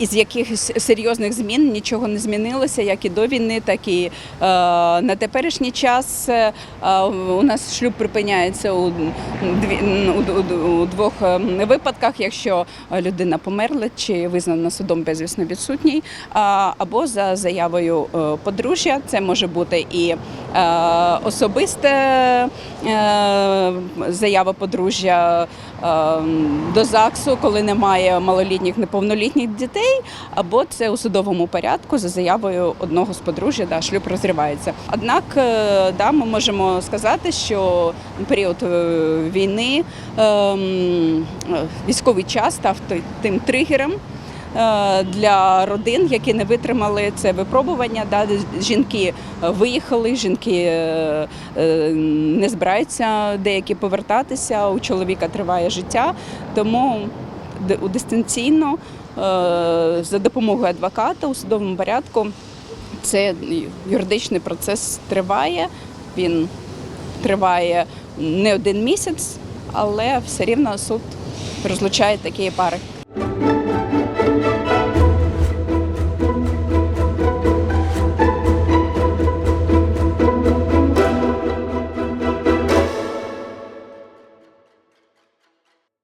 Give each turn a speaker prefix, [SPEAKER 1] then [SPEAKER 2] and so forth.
[SPEAKER 1] із якихось серйозних змін нічого не змінилося, як і до війни, так і е, на теперішній час. Е, у нас шлюб припиняється у, двох е, випадках, якщо людина померла чи визнана судом безвісно відсутній, або за заявою подружжя. Це може бути і особисте е, заява подружжя е, до ЗАГСу, коли немає малолітніх неповнолітніх дітей, або це у судовому порядку за заявою одного з подружжя, да, шлюб розривається. Однак, е, да, ми можемо сказати, що період е, війни ем, е, військовий час став тим тригером. Е, Для родин, які не витримали це випробування, да, жінки е, виїхали, жінки е, не збираються деякі повертатися. У чоловіка триває життя, тому дистанційно за допомогою адвоката у судовому порядку це юридичний процес триває. Він триває не один місяць, але все рівно суд розлучає такі пари.